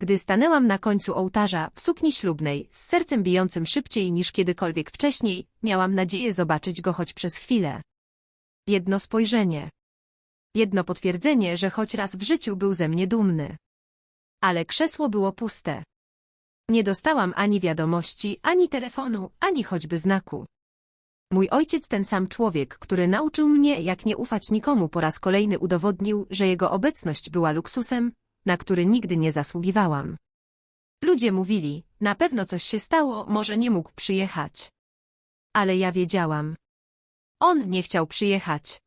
Gdy stanęłam na końcu ołtarza w sukni ślubnej, z sercem bijącym szybciej niż kiedykolwiek wcześniej, miałam nadzieję zobaczyć go choć przez chwilę. Jedno spojrzenie. Jedno potwierdzenie, że choć raz w życiu był ze mnie dumny. Ale krzesło było puste. Nie dostałam ani wiadomości, ani telefonu, ani choćby znaku. Mój ojciec ten sam człowiek, który nauczył mnie, jak nie ufać nikomu po raz kolejny udowodnił, że jego obecność była luksusem, na który nigdy nie zasługiwałam. Ludzie mówili, na pewno coś się stało, może nie mógł przyjechać. Ale ja wiedziałam. On nie chciał przyjechać.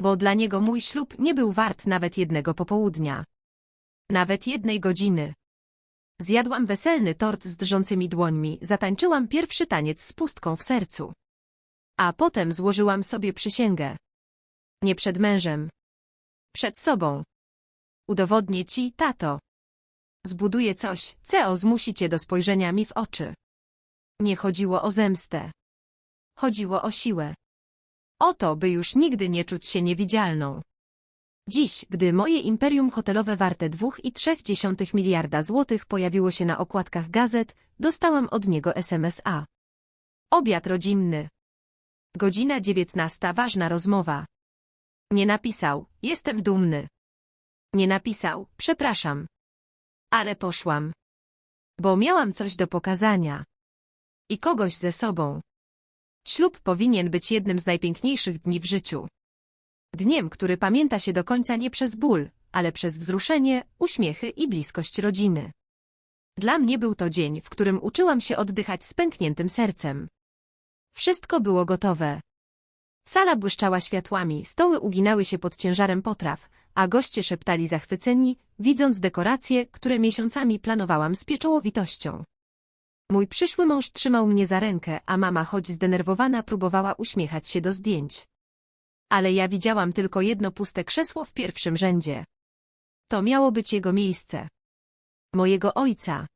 Bo dla niego mój ślub nie był wart nawet jednego popołudnia. Nawet jednej godziny. Zjadłam weselny tort z drżącymi dłońmi, zatańczyłam pierwszy taniec z pustką w sercu. A potem złożyłam sobie przysięgę. Nie przed mężem. Przed sobą. Udowodnię ci, tato. Zbuduję coś, co zmusi cię do spojrzenia mi w oczy. Nie chodziło o zemstę. Chodziło o siłę. O to, by już nigdy nie czuć się niewidzialną. Dziś, gdy moje imperium hotelowe warte 2,3 miliarda złotych pojawiło się na okładkach gazet, dostałam od niego SMS-a. Obiad rodzinny. Godzina dziewiętnasta, ważna rozmowa. Nie napisał, jestem dumny. Nie napisał, przepraszam. Ale poszłam. Bo miałam coś do pokazania. I kogoś ze sobą. Ślub powinien być jednym z najpiękniejszych dni w życiu. Dniem, który pamięta się do końca nie przez ból, ale przez wzruszenie, uśmiechy i bliskość rodziny. Dla mnie był to dzień, w którym uczyłam się oddychać z pękniętym sercem. Wszystko było gotowe. Sala błyszczała światłami, stoły uginały się pod ciężarem potraw, a goście szeptali zachwyceni, widząc dekoracje, które miesiącami planowałam z pieczołowitością. Mój przyszły mąż trzymał mnie za rękę, a mama, choć zdenerwowana, próbowała uśmiechać się do zdjęć. Ale ja widziałam tylko jedno puste krzesło w pierwszym rzędzie. To miało być jego miejsce. Mojego ojca.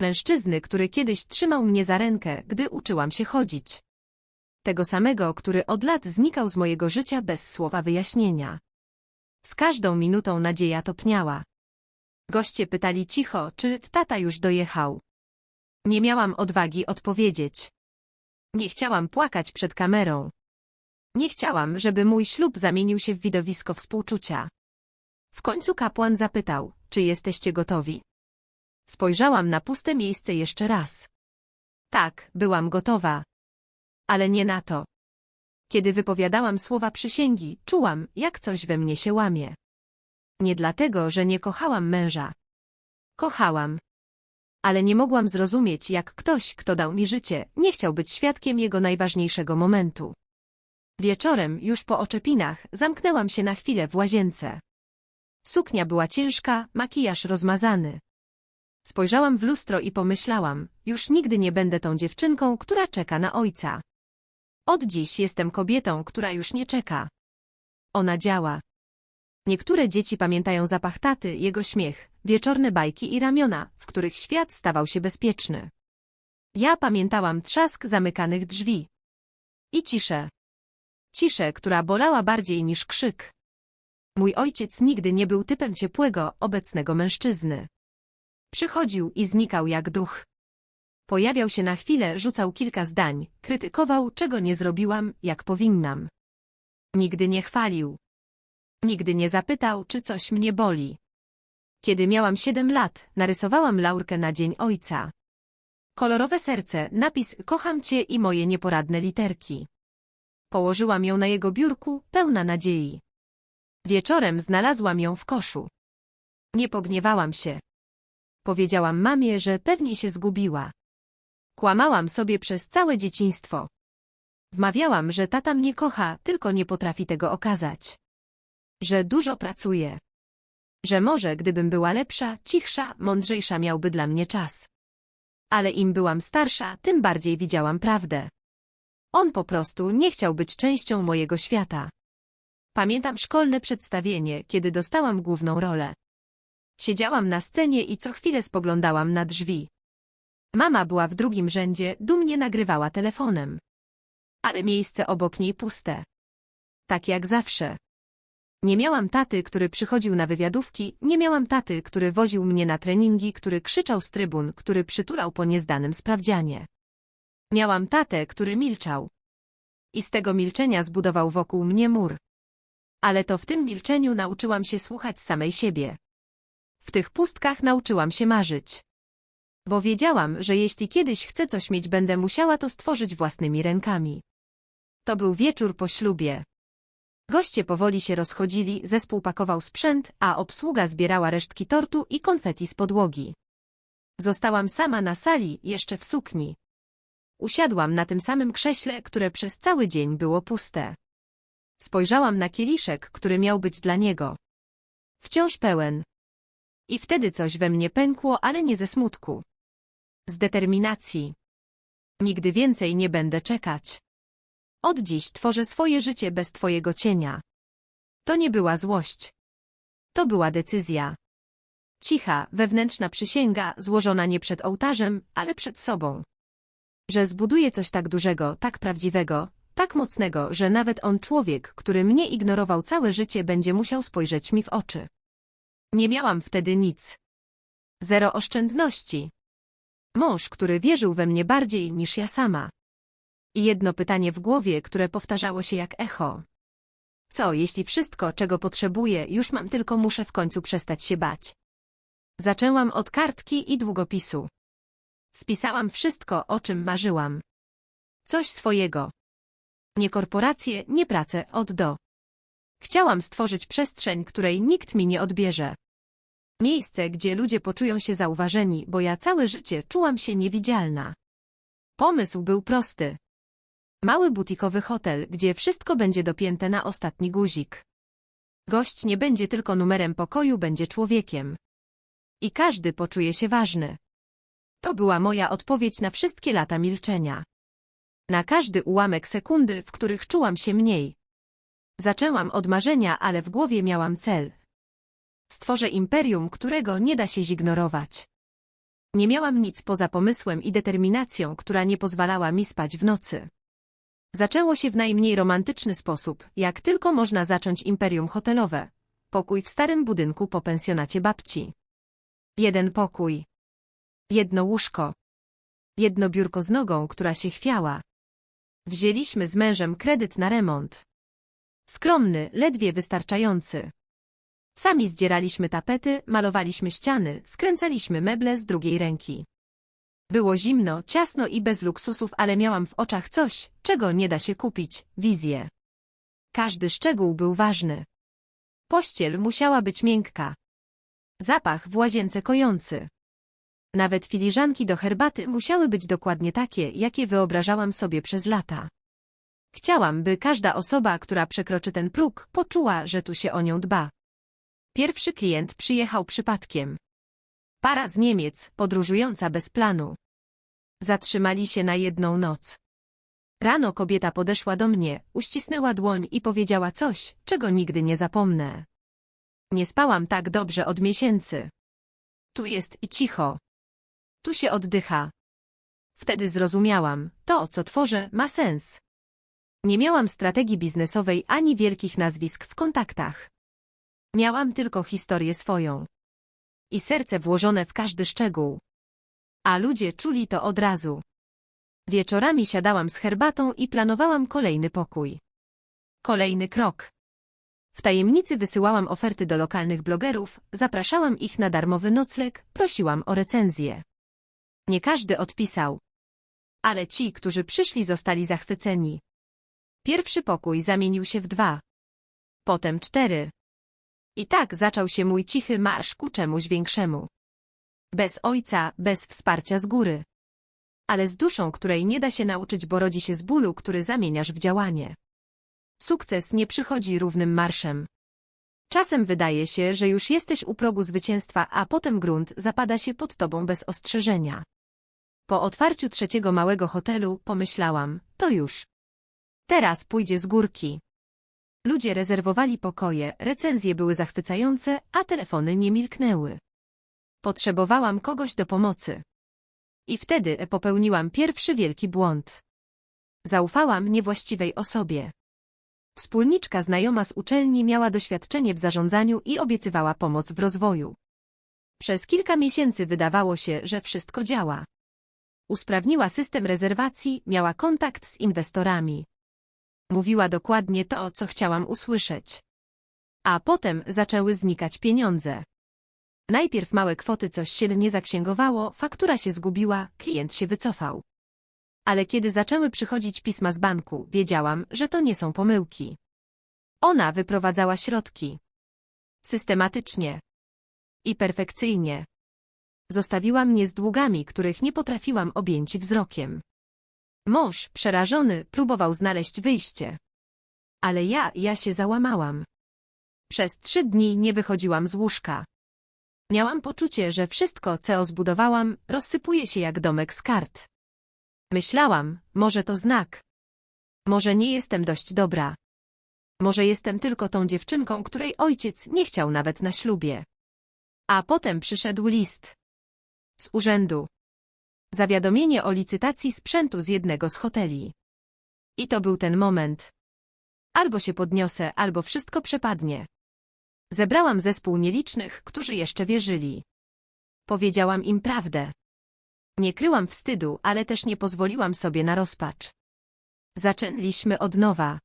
Mężczyzny, który kiedyś trzymał mnie za rękę, gdy uczyłam się chodzić. Tego samego, który od lat znikał z mojego życia bez słowa wyjaśnienia. Z każdą minutą nadzieja topniała. Goście pytali cicho, czy tata już dojechał. Nie miałam odwagi odpowiedzieć. Nie chciałam płakać przed kamerą. Nie chciałam, żeby mój ślub zamienił się w widowisko współczucia. W końcu kapłan zapytał, czy jesteście gotowi. Spojrzałam na puste miejsce jeszcze raz. Tak, byłam gotowa. Ale nie na to. Kiedy wypowiadałam słowa przysięgi, czułam, jak coś we mnie się łamie. Nie dlatego, że nie kochałam męża. Kochałam. Ale nie mogłam zrozumieć, jak ktoś, kto dał mi życie, nie chciał być świadkiem jego najważniejszego momentu. Wieczorem, już po oczepinach, zamknęłam się na chwilę w łazience. Suknia była ciężka, makijaż rozmazany. Spojrzałam w lustro i pomyślałam, już nigdy nie będę tą dziewczynką, która czeka na ojca. Od dziś jestem kobietą, która już nie czeka. Ona działa. Niektóre dzieci pamiętają zapach taty, jego śmiech, wieczorne bajki i ramiona, w których świat stawał się bezpieczny. Ja pamiętałam trzask zamykanych drzwi. I ciszę. Ciszę, która bolała bardziej niż krzyk. Mój ojciec nigdy nie był typem ciepłego, obecnego mężczyzny. Przychodził i znikał jak duch. Pojawiał się na chwilę, rzucał kilka zdań, krytykował, czego nie zrobiłam, jak powinnam. Nigdy nie chwalił. Nigdy nie zapytał, czy coś mnie boli. Kiedy miałam siedem lat, narysowałam laurkę na Dzień Ojca. Kolorowe serce, napis Kocham Cię i moje nieporadne literki. Położyłam ją na jego biurku, pełna nadziei. Wieczorem znalazłam ją w koszu. Nie pogniewałam się. Powiedziałam mamie, że pewnie się zgubiła. Kłamałam sobie przez całe dzieciństwo. Wmawiałam, że tata mnie kocha, tylko nie potrafi tego okazać. Że dużo pracuje. Że może, gdybym była lepsza, cichsza, mądrzejsza, miałby dla mnie czas. Ale im byłam starsza, tym bardziej widziałam prawdę. On po prostu nie chciał być częścią mojego świata. Pamiętam szkolne przedstawienie, kiedy dostałam główną rolę. Siedziałam na scenie i co chwilę spoglądałam na drzwi. Mama była w drugim rzędzie, dumnie nagrywała telefonem. Ale miejsce obok niej puste. Tak jak zawsze. Nie miałam taty, który przychodził na wywiadówki, nie miałam taty, który woził mnie na treningi, który krzyczał z trybun, który przytulał po niezdanym sprawdzianie. Miałam tatę, który milczał. I z tego milczenia zbudował wokół mnie mur. Ale to w tym milczeniu nauczyłam się słuchać samej siebie. W tych pustkach nauczyłam się marzyć. Bo wiedziałam, że jeśli kiedyś chcę coś mieć, będę musiała to stworzyć własnymi rękami. To był wieczór po ślubie. Goście powoli się rozchodzili, zespół pakował sprzęt, a obsługa zbierała resztki tortu i konfeti z podłogi. Zostałam sama na sali, jeszcze w sukni. Usiadłam na tym samym krześle, które przez cały dzień było puste. Spojrzałam na kieliszek, który miał być dla niego. Wciąż pełen. I wtedy coś we mnie pękło, ale nie ze smutku. Z determinacji. Nigdy więcej nie będę czekać. Od dziś tworzę swoje życie bez twojego cienia. To nie była złość. To była decyzja. Cicha, wewnętrzna przysięga, złożona nie przed ołtarzem, ale przed sobą. Że zbuduję coś tak dużego, tak prawdziwego, tak mocnego, że nawet on człowiek, który mnie ignorował całe życie, będzie musiał spojrzeć mi w oczy. Nie miałam wtedy nic. Zero oszczędności. Mąż, który wierzył we mnie bardziej niż ja sama. I jedno pytanie w głowie, które powtarzało się jak echo. Co, jeśli wszystko, czego potrzebuję, już mam, tylko muszę w końcu przestać się bać? Zaczęłam od kartki i długopisu. Spisałam wszystko, o czym marzyłam. Coś swojego. Nie korporacje, nie pracę, od do. Chciałam stworzyć przestrzeń, której nikt mi nie odbierze. Miejsce, gdzie ludzie poczują się zauważeni, bo ja całe życie czułam się niewidzialna. Pomysł był prosty. Mały butikowy hotel, gdzie wszystko będzie dopięte na ostatni guzik. Gość nie będzie tylko numerem pokoju, będzie człowiekiem. I każdy poczuje się ważny. To była moja odpowiedź na wszystkie lata milczenia. Na każdy ułamek sekundy, w których czułam się mniej. Zaczęłam od marzenia, ale w głowie miałam cel. Stworzę imperium, którego nie da się zignorować. Nie miałam nic poza pomysłem i determinacją, która nie pozwalała mi spać w nocy. Zaczęło się w najmniej romantyczny sposób, jak tylko można zacząć imperium hotelowe. Pokój w starym budynku po pensjonacie babci. Jeden pokój. Jedno łóżko. Jedno biurko z nogą, która się chwiała. Wzięliśmy z mężem kredyt na remont. Skromny, ledwie wystarczający. Sami zdzieraliśmy tapety, malowaliśmy ściany, skręcaliśmy meble z drugiej ręki. Było zimno, ciasno i bez luksusów, ale miałam w oczach coś, czego nie da się kupić, wizję. Każdy szczegół był ważny. Pościel musiała być miękka. Zapach w łazience kojący. Nawet filiżanki do herbaty musiały być dokładnie takie, jakie wyobrażałam sobie przez lata. Chciałam, by każda osoba, która przekroczy ten próg, poczuła, że tu się o nią dba. Pierwszy klient przyjechał przypadkiem. Para z Niemiec, podróżująca bez planu. Zatrzymali się na jedną noc. Rano kobieta podeszła do mnie, uścisnęła dłoń i powiedziała coś, czego nigdy nie zapomnę. Nie spałam tak dobrze od miesięcy. Tu jest i cicho. Tu się oddycha. Wtedy zrozumiałam, to, co tworzę, ma sens. Nie miałam strategii biznesowej ani wielkich nazwisk w kontaktach. Miałam tylko historię swoją. I serce włożone w każdy szczegół. A ludzie czuli to od razu. Wieczorami siadałam z herbatą i planowałam kolejny pokój. Kolejny krok. W tajemnicy wysyłałam oferty do lokalnych blogerów, zapraszałam ich na darmowy nocleg, prosiłam o recenzję. Nie każdy odpisał. Ale ci, którzy przyszli zostali zachwyceni. Pierwszy pokój zamienił się w dwa. Potem cztery. I tak zaczął się mój cichy marsz ku czemuś większemu. Bez ojca, bez wsparcia z góry. Ale z duszą, której nie da się nauczyć, bo rodzi się z bólu, który zamieniasz w działanie. Sukces nie przychodzi równym marszem. Czasem wydaje się, że już jesteś u progu zwycięstwa, a potem grunt zapada się pod tobą bez ostrzeżenia. Po otwarciu trzeciego małego hotelu pomyślałam, to już. Teraz pójdzie z górki. Ludzie rezerwowali pokoje, recenzje były zachwycające, a telefony nie milknęły. Potrzebowałam kogoś do pomocy. I wtedy popełniłam pierwszy wielki błąd. Zaufałam niewłaściwej osobie. Wspólniczka znajoma z uczelni miała doświadczenie w zarządzaniu i obiecywała pomoc w rozwoju. Przez kilka miesięcy wydawało się, że wszystko działa. Usprawniła system rezerwacji, miała kontakt z inwestorami. Mówiła dokładnie to, co chciałam usłyszeć. A potem zaczęły znikać pieniądze. Najpierw małe kwoty coś się nie zaksięgowało, faktura się zgubiła, klient się wycofał. Ale kiedy zaczęły przychodzić pisma z banku, wiedziałam, że to nie są pomyłki. Ona wyprowadzała środki. Systematycznie. I perfekcyjnie. Zostawiła mnie z długami, których nie potrafiłam objęć wzrokiem. Mąż, przerażony, próbował znaleźć wyjście. Ale ja, ja się załamałam. Przez trzy dni nie wychodziłam z łóżka. Miałam poczucie, że wszystko, co zbudowałam, rozsypuje się jak domek z kart. Myślałam, może to znak. Może nie jestem dość dobra. Może jestem tylko tą dziewczynką, której ojciec nie chciał nawet na ślubie. A potem przyszedł list. Z urzędu. Zawiadomienie o licytacji sprzętu z jednego z hoteli. I to był ten moment. Albo się podniosę, albo wszystko przepadnie. Zebrałam zespół nielicznych, którzy jeszcze wierzyli. Powiedziałam im prawdę. Nie kryłam wstydu, ale też nie pozwoliłam sobie na rozpacz. Zaczęliśmy od nowa.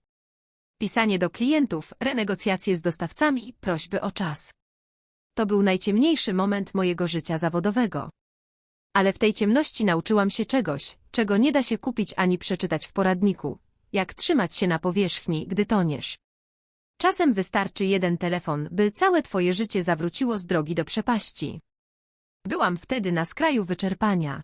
Pisanie do klientów, renegocjacje z dostawcami, prośby o czas. To był najciemniejszy moment mojego życia zawodowego. Ale w tej ciemności nauczyłam się czegoś, czego nie da się kupić ani przeczytać w poradniku. Jak trzymać się na powierzchni, gdy toniesz. Czasem wystarczy jeden telefon, by całe twoje życie zawróciło z drogi do przepaści. Byłam wtedy na skraju wyczerpania.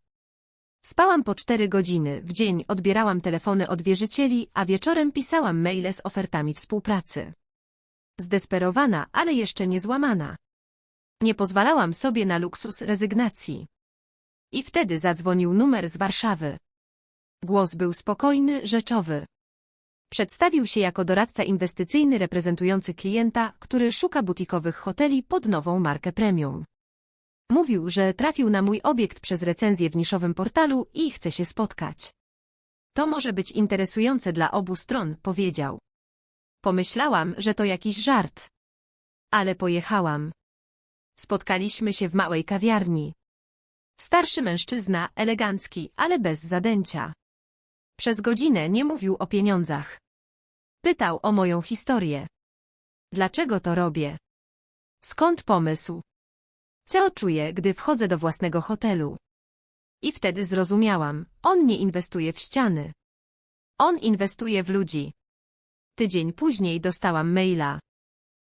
Spałam po cztery godziny, w dzień odbierałam telefony od wierzycieli, a wieczorem pisałam maile z ofertami współpracy. Zdesperowana, ale jeszcze nie złamana. Nie pozwalałam sobie na luksus rezygnacji. I wtedy zadzwonił numer z Warszawy. Głos był spokojny, rzeczowy. Przedstawił się jako doradca inwestycyjny reprezentujący klienta, który szuka butikowych hoteli pod nową markę premium. Mówił, że trafił na mój obiekt przez recenzję w niszowym portalu i chce się spotkać. To może być interesujące dla obu stron, powiedział. Pomyślałam, że to jakiś żart. Ale pojechałam. Spotkaliśmy się w małej kawiarni. Starszy mężczyzna, elegancki, ale bez zadęcia. Przez godzinę nie mówił o pieniądzach. Pytał o moją historię. Dlaczego to robię? Skąd pomysł? Co czuję, gdy wchodzę do własnego hotelu? I wtedy zrozumiałam, on nie inwestuje w ściany. On inwestuje w ludzi. Tydzień później dostałam maila.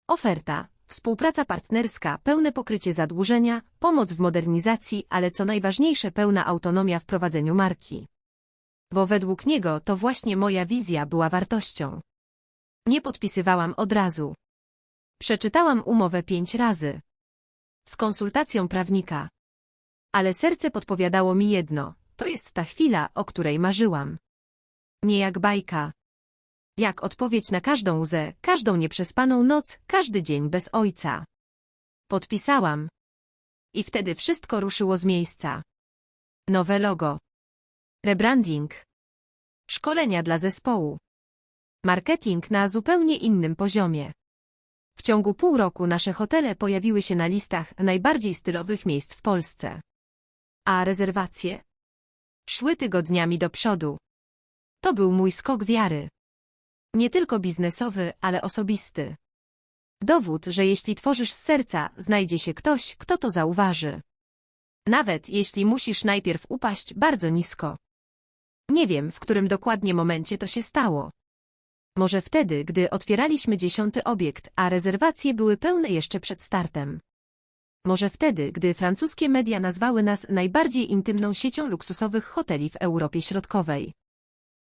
Oferta, współpraca partnerska, pełne pokrycie zadłużenia, pomoc w modernizacji, ale co najważniejsze pełna autonomia w prowadzeniu marki. Bo według niego to właśnie moja wizja była wartością. Nie podpisywałam od razu. Przeczytałam umowę pięć razy. Z konsultacją prawnika. Ale serce podpowiadało mi jedno. To jest ta chwila, o której marzyłam. Nie jak bajka. Jak odpowiedź na każdą łzę, każdą nieprzespaną noc, każdy dzień bez ojca. Podpisałam. I wtedy wszystko ruszyło z miejsca. Nowe logo. Rebranding. Szkolenia dla zespołu. Marketing na zupełnie innym poziomie. W ciągu pół roku nasze hotele pojawiły się na listach najbardziej stylowych miejsc w Polsce. A rezerwacje? Szły tygodniami do przodu. To był mój skok wiary. Nie tylko biznesowy, ale osobisty. Dowód, że jeśli tworzysz z serca, znajdzie się ktoś, kto to zauważy. Nawet jeśli musisz najpierw upaść bardzo nisko. Nie wiem, w którym dokładnie momencie to się stało. Może wtedy, gdy otwieraliśmy dziesiąty obiekt, a rezerwacje były pełne jeszcze przed startem. Może wtedy, gdy francuskie media nazwały nas najbardziej intymną siecią luksusowych hoteli w Europie Środkowej.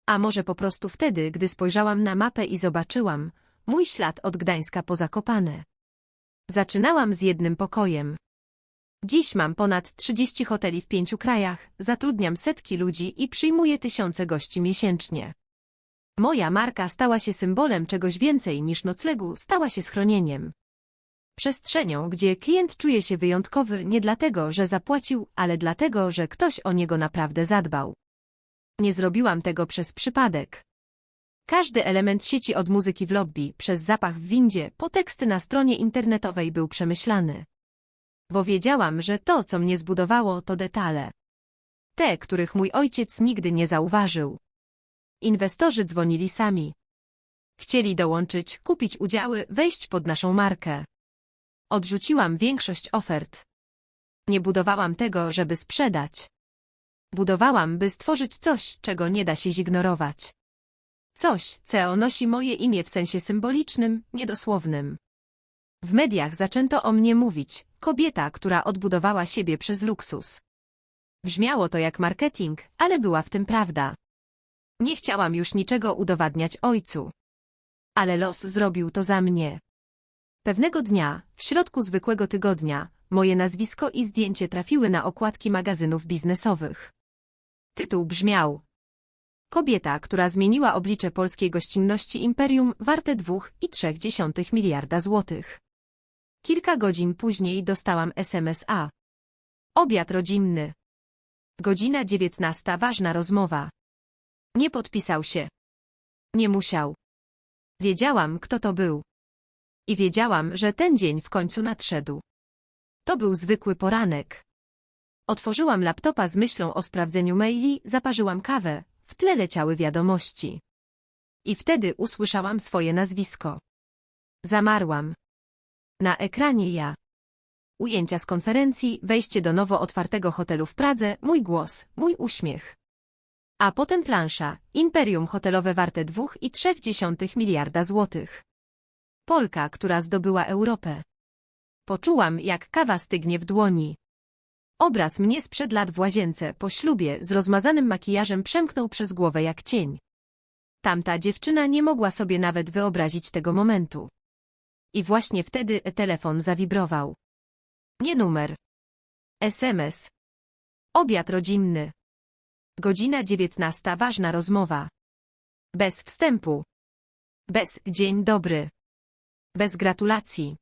A może po prostu wtedy, gdy spojrzałam na mapę i zobaczyłam mój ślad od Gdańska po Zakopane. Zaczynałam z jednym pokojem. Dziś mam ponad 30 hoteli w pięciu krajach, zatrudniam setki ludzi i przyjmuję tysiące gości miesięcznie. Moja marka stała się symbolem czegoś więcej niż noclegu, stała się schronieniem. Przestrzenią, gdzie klient czuje się wyjątkowy nie dlatego, że zapłacił, ale dlatego, że ktoś o niego naprawdę zadbał. Nie zrobiłam tego przez przypadek. Każdy element sieci od muzyki w lobby, przez zapach w windzie, po teksty na stronie internetowej był przemyślany. Bo wiedziałam, że to, co mnie zbudowało, to detale. Te, których mój ojciec nigdy nie zauważył. Inwestorzy dzwonili sami. Chcieli dołączyć, kupić udziały, wejść pod naszą markę. Odrzuciłam większość ofert. Nie budowałam tego, żeby sprzedać. Budowałam, by stworzyć coś, czego nie da się zignorować. Coś, co nosi moje imię w sensie symbolicznym, niedosłownym. W mediach zaczęto o mnie mówić, kobieta, która odbudowała siebie przez luksus. Brzmiało to jak marketing, ale była w tym prawda. Nie chciałam już niczego udowadniać ojcu. Ale los zrobił to za mnie. Pewnego dnia, w środku zwykłego tygodnia, moje nazwisko i zdjęcie trafiły na okładki magazynów biznesowych. Tytuł brzmiał Kobieta, która zmieniła oblicze polskiej gościnności imperium warte 2,3 miliarda złotych. Kilka godzin później dostałam SMS-a. Obiad rodzinny. Godzina dziewiętnasta ważna rozmowa. Nie podpisał się. Nie musiał. Wiedziałam, kto to był. I wiedziałam, że ten dzień w końcu nadszedł. To był zwykły poranek. Otworzyłam laptopa z myślą o sprawdzeniu maili, zaparzyłam kawę, w tle leciały wiadomości. I wtedy usłyszałam swoje nazwisko. Zamarłam. Na ekranie ja. Ujęcia z konferencji, wejście do nowo otwartego hotelu w Pradze, mój głos, mój uśmiech. A potem plansza, imperium hotelowe warte 2,3 miliarda złotych. Polka, która zdobyła Europę. Poczułam, jak kawa stygnie w dłoni. Obraz mnie sprzed lat w łazience, po ślubie, z rozmazanym makijażem przemknął przez głowę jak cień. Tamta dziewczyna nie mogła sobie nawet wyobrazić tego momentu. I właśnie wtedy telefon zawibrował. Nie numer. SMS. Obiad rodzinny. Godzina dziewiętnasta ważna rozmowa. Bez wstępu. Bez dzień dobry. Bez gratulacji.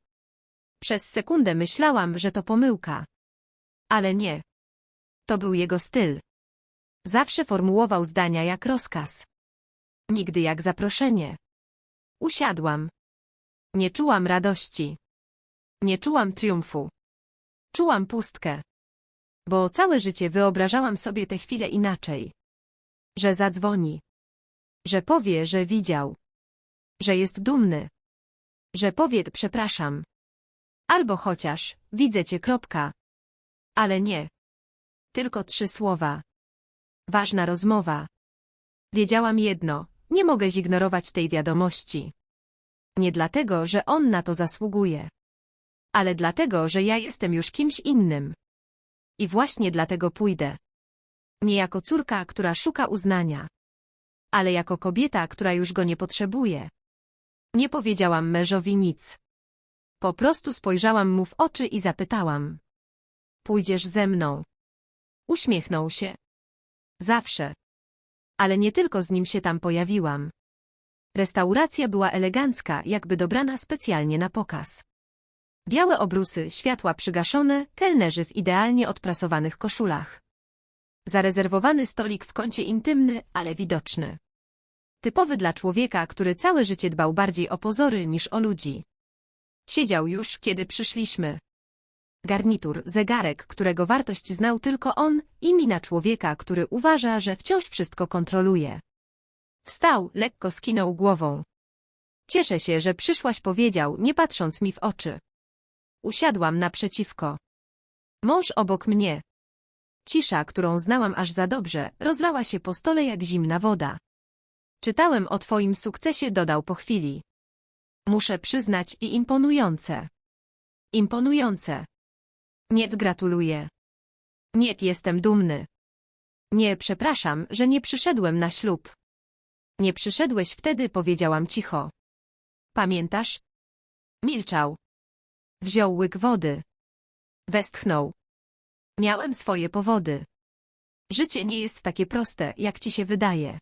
Przez sekundę myślałam, że to pomyłka. Ale nie. To był jego styl. Zawsze formułował zdania jak rozkaz. Nigdy jak zaproszenie. Usiadłam. Nie czułam radości. Nie czułam triumfu. Czułam pustkę. Bo całe życie wyobrażałam sobie tę chwilę inaczej. Że zadzwoni. Że powie, że widział. Że jest dumny. Że powie przepraszam. Albo chociaż, widzę cię kropka. Ale nie. Tylko trzy słowa. Ważna rozmowa. Wiedziałam jedno, nie mogę zignorować tej wiadomości. Nie dlatego, że on na to zasługuje. Ale dlatego, że ja jestem już kimś innym. I właśnie dlatego pójdę. Nie jako córka, która szuka uznania. Ale jako kobieta, która już go nie potrzebuje. Nie powiedziałam mężowi nic. Po prostu spojrzałam mu w oczy i zapytałam. Pójdziesz ze mną. Uśmiechnął się. Zawsze. Ale nie tylko z nim się tam pojawiłam. Restauracja była elegancka, jakby dobrana specjalnie na pokaz. Białe obrusy, światła przygaszone, kelnerzy w idealnie odprasowanych koszulach. Zarezerwowany stolik w kącie intymny, ale widoczny. Typowy dla człowieka, który całe życie dbał bardziej o pozory niż o ludzi. Siedział już, kiedy przyszliśmy. Garnitur, zegarek, którego wartość znał tylko on i mina człowieka, który uważa, że wciąż wszystko kontroluje. Wstał, lekko skinął głową. Cieszę się, że przyszłaś powiedział, nie patrząc mi w oczy. Usiadłam naprzeciwko. Mąż obok mnie. Cisza, którą znałam aż za dobrze, rozlała się po stole jak zimna woda. Czytałem o twoim sukcesie, dodał po chwili. Muszę przyznać i imponujące. Imponujące. Nie gratuluję. Nie jestem dumny. Nie, przepraszam, że nie przyszedłem na ślub. Nie przyszedłeś wtedy, powiedziałam cicho. Pamiętasz? Milczał. Wziął łyk wody. Westchnął. Miałem swoje powody. Życie nie jest takie proste, jak ci się wydaje.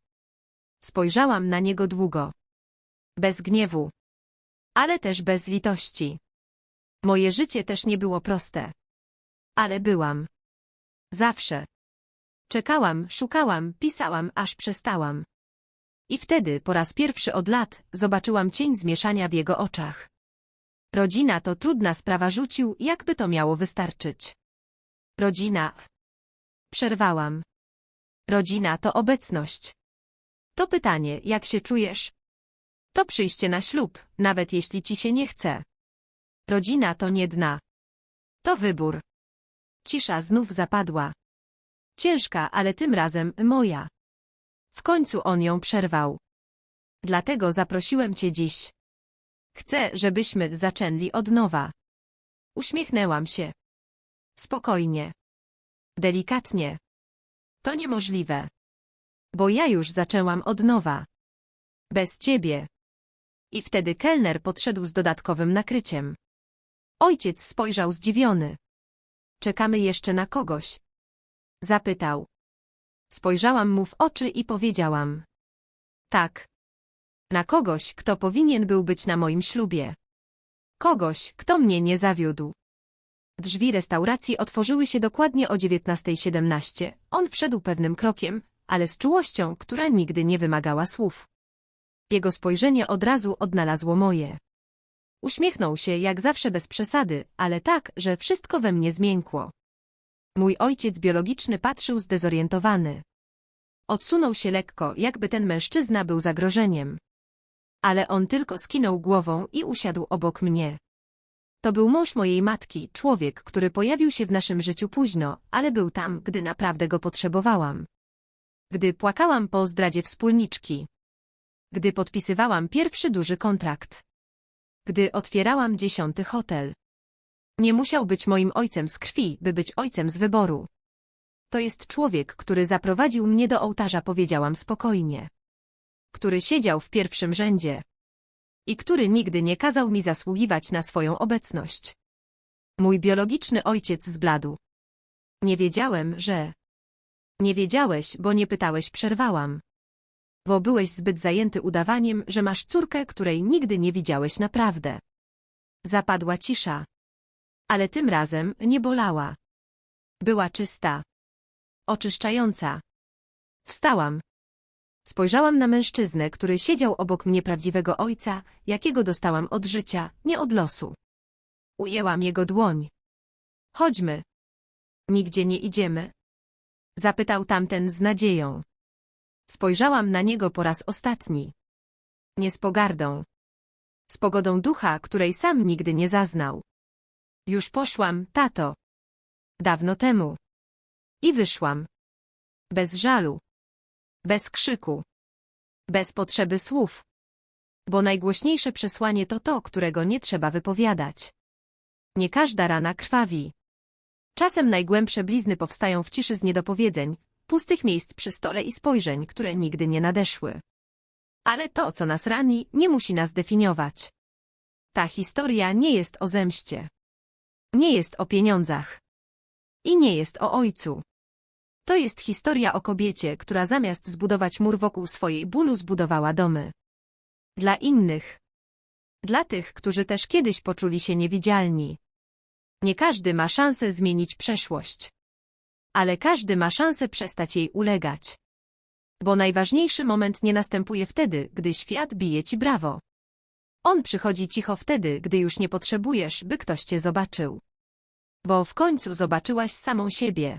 Spojrzałam na niego długo. Bez gniewu. Ale też bez litości. Moje życie też nie było proste. Ale byłam. Zawsze. Czekałam, szukałam, pisałam, aż przestałam. I wtedy, po raz pierwszy od lat, zobaczyłam cień zmieszania w jego oczach. Rodzina to trudna sprawa rzucił, jakby to miało wystarczyć. Rodzina. Przerwałam. Rodzina to obecność. To pytanie, jak się czujesz? To przyjście na ślub, nawet jeśli ci się nie chce. Rodzina to nie dna. To wybór. Cisza znów zapadła. Ciężka, ale tym razem moja. W końcu on ją przerwał. Dlatego zaprosiłem cię dziś. Chcę, żebyśmy zaczęli od nowa. Uśmiechnęłam się. Spokojnie. Delikatnie. To niemożliwe. Bo ja już zaczęłam od nowa. Bez ciebie. I wtedy kelner podszedł z dodatkowym nakryciem. Ojciec spojrzał zdziwiony. Czekamy jeszcze na kogoś. Zapytał. Spojrzałam mu w oczy i powiedziałam. Tak. Na kogoś, kto powinien był być na moim ślubie. Kogoś, kto mnie nie zawiódł. Drzwi restauracji otworzyły się dokładnie o 19.17. On wszedł pewnym krokiem, ale z czułością, która nigdy nie wymagała słów. Jego spojrzenie od razu odnalazło moje. Uśmiechnął się jak zawsze bez przesady, ale tak, że wszystko we mnie zmiękło. Mój ojciec biologiczny patrzył zdezorientowany. Odsunął się lekko, jakby ten mężczyzna był zagrożeniem. Ale on tylko skinął głową i usiadł obok mnie. To był mąż mojej matki, człowiek, który pojawił się w naszym życiu późno, ale był tam, gdy naprawdę go potrzebowałam. Gdy płakałam po zdradzie wspólniczki. Gdy podpisywałam pierwszy duży kontrakt. Gdy otwierałam dziesiąty hotel. Nie musiał być moim ojcem z krwi, by być ojcem z wyboru. To jest człowiek, który zaprowadził mnie do ołtarza, powiedziałam spokojnie. Który siedział w pierwszym rzędzie. I który nigdy nie kazał mi zasługiwać na swoją obecność. Mój biologiczny ojciec zbladł. Nie wiedziałem, że... Nie wiedziałeś, bo nie pytałeś, przerwałam. Bo byłeś zbyt zajęty udawaniem, że masz córkę, której nigdy nie widziałeś naprawdę. Zapadła cisza. Ale tym razem nie bolała. Była czysta. Oczyszczająca. Wstałam. Spojrzałam na mężczyznę, który siedział obok mnie prawdziwego ojca, jakiego dostałam od życia, nie od losu. Ujęłam jego dłoń. Chodźmy. Nigdzie nie idziemy. Zapytał tamten z nadzieją. Spojrzałam na niego po raz ostatni. Nie z pogardą. Z pogodą ducha, której sam nigdy nie zaznał. Już poszłam, tato. Dawno temu. I wyszłam. Bez żalu. Bez krzyku. Bez potrzeby słów. Bo najgłośniejsze przesłanie to to, którego nie trzeba wypowiadać. Nie każda rana krwawi. Czasem najgłębsze blizny powstają w ciszy z niedopowiedzeń, pustych miejsc przy stole i spojrzeń, które nigdy nie nadeszły. Ale to, co nas rani, nie musi nas definiować. Ta historia nie jest o zemście. Nie jest o pieniądzach. I nie jest o ojcu. To jest historia o kobiecie, która zamiast zbudować mur wokół swojej bólu zbudowała domy. Dla innych. Dla tych, którzy też kiedyś poczuli się niewidzialni. Nie każdy ma szansę zmienić przeszłość. Ale każdy ma szansę przestać jej ulegać. Bo najważniejszy moment nie następuje wtedy, gdy świat bije ci brawo. On przychodzi cicho wtedy, gdy już nie potrzebujesz, by ktoś cię zobaczył. Bo w końcu zobaczyłaś samą siebie.